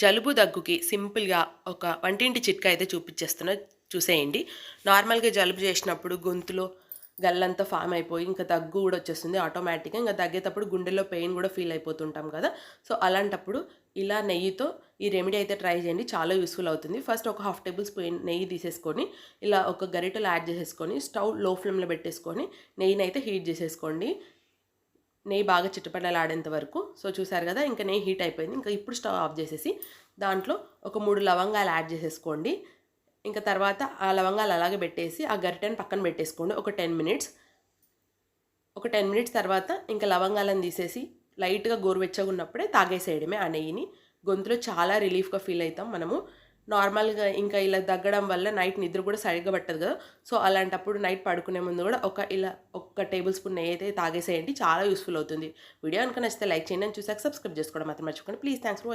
జలుబు దగ్గుకి సింపుల్గా ఒక వంటింటి చిట్కా అయితే చూపించేస్తున్నా చూసేయండి. నార్మల్గా జలుబు చేసినప్పుడు గొంతులో గల్లంతా ఫామ్ అయిపోయి ఇంకా దగ్గు కూడా వచ్చేస్తుంది ఆటోమేటిక్గా. ఇంకా తగ్గేటప్పుడు గుండెలో పెయిన్ కూడా ఫీల్ అయిపోతుంటాం కదా. సో అలాంటప్పుడు ఇలా నెయ్యితో ఈ రెమెడీ అయితే ట్రై చేయండి. చాలా యూస్ఫుల్ అవుతుంది. ఫస్ట్ ఒక హాఫ్ టేబుల్ స్పూన్ నెయ్యి తీసేసుకొని ఇలా ఒక గరిటెలో యాడ్ చేసేసుకొని స్టవ్లో ఫ్లేమ్లో పెట్టేసుకొని నెయ్యిని అయితే హీట్ చేసేసుకోండి. నెయ్యి బాగా చిట్టపడలాడేంత వరకు. సో చూసారు కదా ఇంకా నెయ్యి హీట్ అయిపోయింది. ఇంకా ఇప్పుడు స్టవ్ ఆఫ్ చేసేసి దాంట్లో ఒక మూడు లవంగాలు యాడ్ చేసేసుకోండి. ఇంకా తర్వాత ఆ లవంగాలు అలాగే పెట్టేసి ఆ గరిటెని పక్కన పెట్టేసుకోండి. ఒక టెన్ మినిట్స్. ఒక టెన్ మినిట్స్ తర్వాత ఇంకా లవంగాలను తీసేసి లైట్గా గోరువెచ్చగా ఉన్నప్పుడే తాగేసేయడమే ఆ నెయ్యిని. గొంతులో చాలా రిలీఫ్గా ఫీల్ అవుతాం మనము. నార్మల్గా ఇంకా ఇలా తగ్గడం వల్ల నైట్ నిద్ర కూడా సరిగ్గా పట్టదు కదా. సో అలాంటప్పుడు నైట్ పడుకునే ముందు కూడా ఒక ఇలా ఒక టేబుల్ స్పూన్ నెయ్యి అయితే తాగేసేయండి. చాలా యూస్ఫుల్ అవుతుంది. వీడియో కనుక నచ్చితే లైక్ చేయండి. అని చూసాక సబ్స్క్రైబ్ చేసుకోవడం మాత్రం మర్చిపోకండి. Please thanks for